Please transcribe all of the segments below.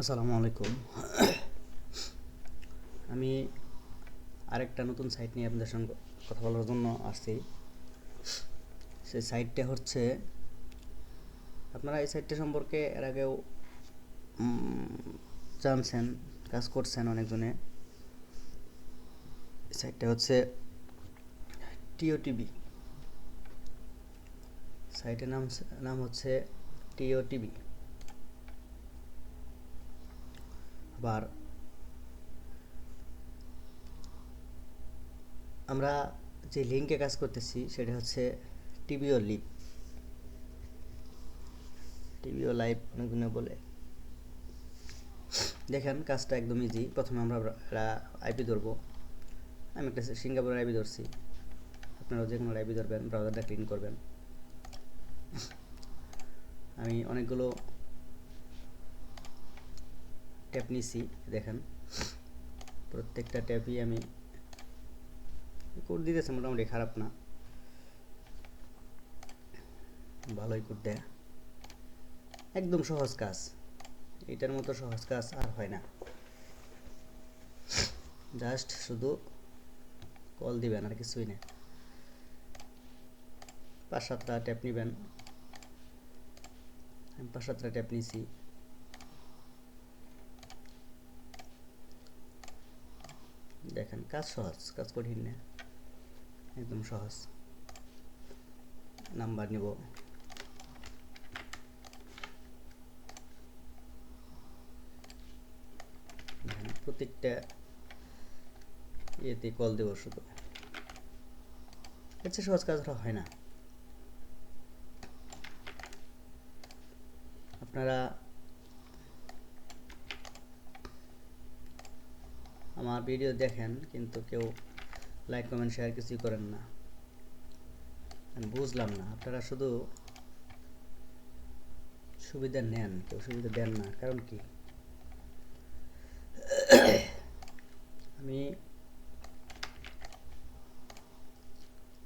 আসসালামু আলাইকুম। আমি আরেকটা নতুন সাইট নিয়ে আপনাদের সঙ্গে কথা বলার জন্য আসছি। সেই সাইটটা হচ্ছে, আপনারা এই সাইটটা সম্পর্কে এর আগেও জানছেন, কাজ করছেন অনেকজনে। সাইটটা হচ্ছে টিওটিবি সাইটের নাম নাম হচ্ছে টিওটিবি আবার আমরা যে লিঙ্কে কাজ করতেছি সেটা হচ্ছে টিভিও লিভ। টিভিও লাইভ অনেকজনে বলে। দেখেন, কাজটা একদম ইজি প্রথমে আমরা আইপি ধরবো। আমি একটা সিঙ্গাপুরের আইপি ধরছি। আপনারাও যে কোনো আইপি ধরবেন ব্রাউজারটা ক্লিন করবেন। আমি অনেকগুলো ট্যাপ নিছি, দেখেন। প্রত্যেকটা ট্যাপই আমি কোড দিতেছে, মোটামুটি খারাপ না। ভালোই কোড দেয় একদম সহজ কাজ। এটার মতো সহজ কাজ আর হয় না। জাস্ট শুধু কল দিবেন আর কিছুই না। পাঁচ সাতটা ট্যাপ নেবেন। আমি পাঁচ সাতটা ট্যাপ নিছি। দেখেন কাজ সহজ, কাজ কঠিন না। একদম সহজ। নাম্বার নিব। প্রত্যেকটা ইয়েতে কল দেব শুধু। চেয়ে সহজ কাজ হয় না। আপনারা আমার ভিডিও দেখেন, কিন্তু কেউ লাইক কমেন্ট শেয়ার কিছুই করেন না। আমি বুঝলাম না, আপনারা শুধু সুবিধা নেন, কেউ সুবিধা দেন না, কারণ কি? আমি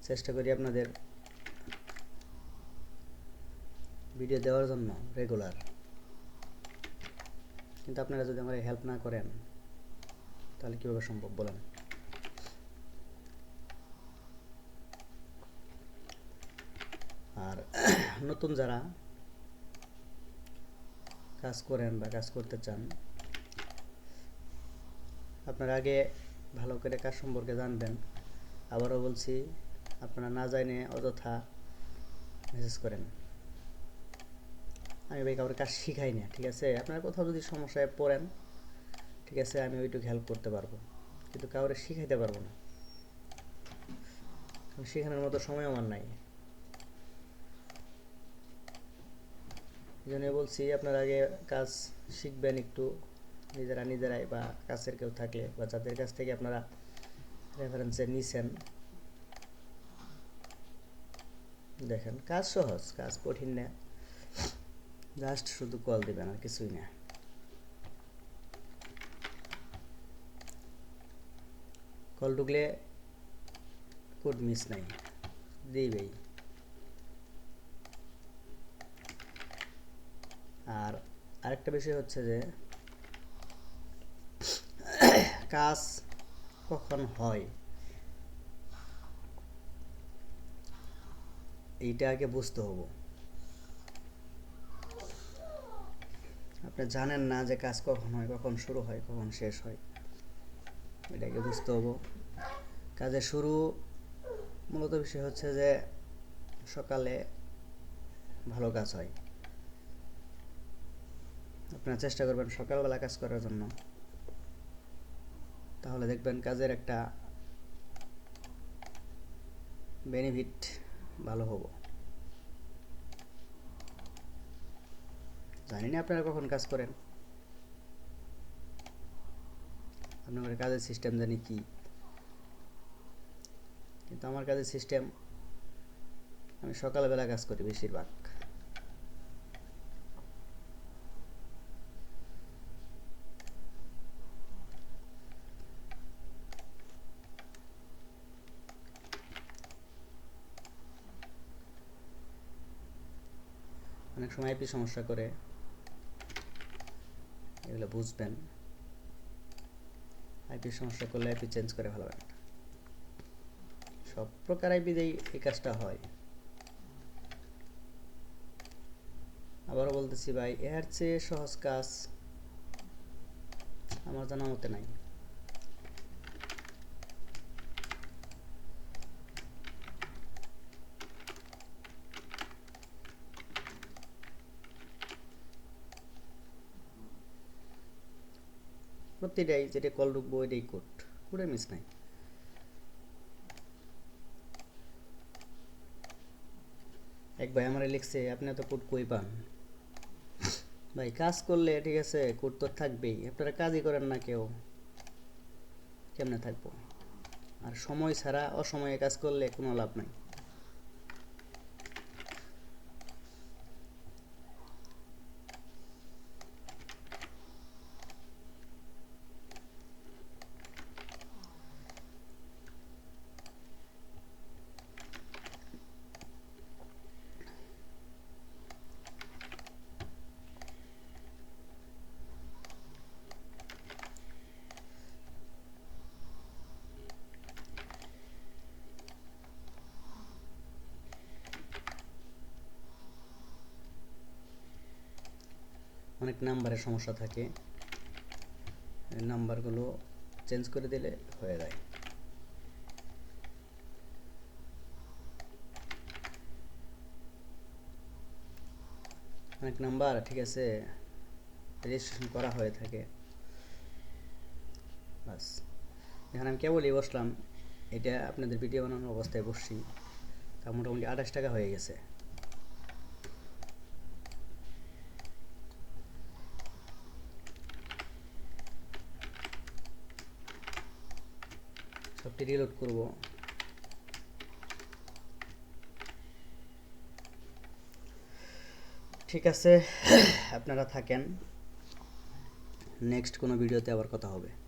চেষ্টা করি আপনাদের ভিডিও দেওয়ার জন্য রেগুলার কিন্তু আপনারা যদি আমার হেল্প না করেন তাহলে কীভাবে সম্ভব? বলেন। আর নতুন যারা কাজ করেন বা কাজ করতে চান, আপনারা আগে ভালো করে কাজ সম্পর্কে জানবেন। আবারও বলছি, আপনারা না জানে অযথা মেসেজ করেন। আমি ভাই কাউকে কাজ শিখাই না, ঠিক আছে? আপনার কোথাও যদি সমস্যায় পড়েন ঠিক আছে, আমি ওইটুকু হেল্প করতে পারব। কিন্তু কাউরে শিখাইতে পারব না। শেখানোর মতো সময় আমার নাই। এই জন্য বলছি, আপনার আগে কাজ শিখবেন একটু, নিজেরা নিজেরাই বা কাছের কেউ থাকলে বা যাদের কাছ থেকে আপনারা রেফারেন্সে নিছেন। দেখেন, কাজ সহজ, কাজ কঠিন না। জাস্ট শুধু কল দিবেন আর কিছুই না। কল ঢুকলে কোড মিস নাই। দিবেই আর আরেকটা বিষয় হচ্ছে যে, কাজ কখন হয়? এইটা আগে বুঝতে হব। আপনি জানেন না যে কাজ কখন হয়, কখন শুরু হয়, কখন শেষ হয়। এটাকে বুঝতে হব। কাজের শুরু মূলত বিষয় হচ্ছে যে সকালে ভালো কাজ হয়। আপনারা চেষ্টা করবেন সকালবেলা কাজ করার জন্য। তাহলে দেখবেন কাজের একটা বেনিফিট ভালো হব। জানি না আপনারা কখন কাজ করেন। আপনাদের কাজের সিস্টেম জানি কি। কিন্তু আমার কাজের সিস্টেম আমি সকালবেলা কাজ করি বেশিরভাগ। অনেক সময় আইপি সমস্যা করে, এগুলো বুঝবেন। আইপি সমস্যা করলে আইপি চেঞ্জ করে ফেলবেন সব প্রকার আইপি দিয়েই এই কাজটা হয়। আবারও বলতেছি ভাই, এর চেয়ে সহজ কাজ আমার জানা মতে নাই। প্রতিটাই যেটা কল ঢুকবো, ওইটাই কোড কোডে মিস নাই। এক ভাই আমার লিখছে, আপনি তো কোড কই পান? ভাই, কাজ করলে, ঠিক আছে কোড তো থাকবেই। আপনারা কাজই করেন না কেউ। কেমনে থাকব? আর সময় ছাড়া অসময়ে কাজ করলে কোনো লাভ নাই। অনেক নাম্বারের সমস্যা থাকে। নাম্বারগুলো চেঞ্জ করে দিলে হয়ে যায়। অনেক নাম্বার ঠিক আছে? রেজিস্ট্রেশন করা হয়ে থাকে। বাস এখানে আমি কেবলই বসলাম। এটা আপনাদের ভিডিও বানানোর অবস্থায় বসছি। তা মোটামুটি আঠাশ টাকা হয়ে গেছে। রিলোড করব। ঠিক আছে আপনারা থাকেন। নেক্সট কোনো ভিডিওতে আবার কথা হবে।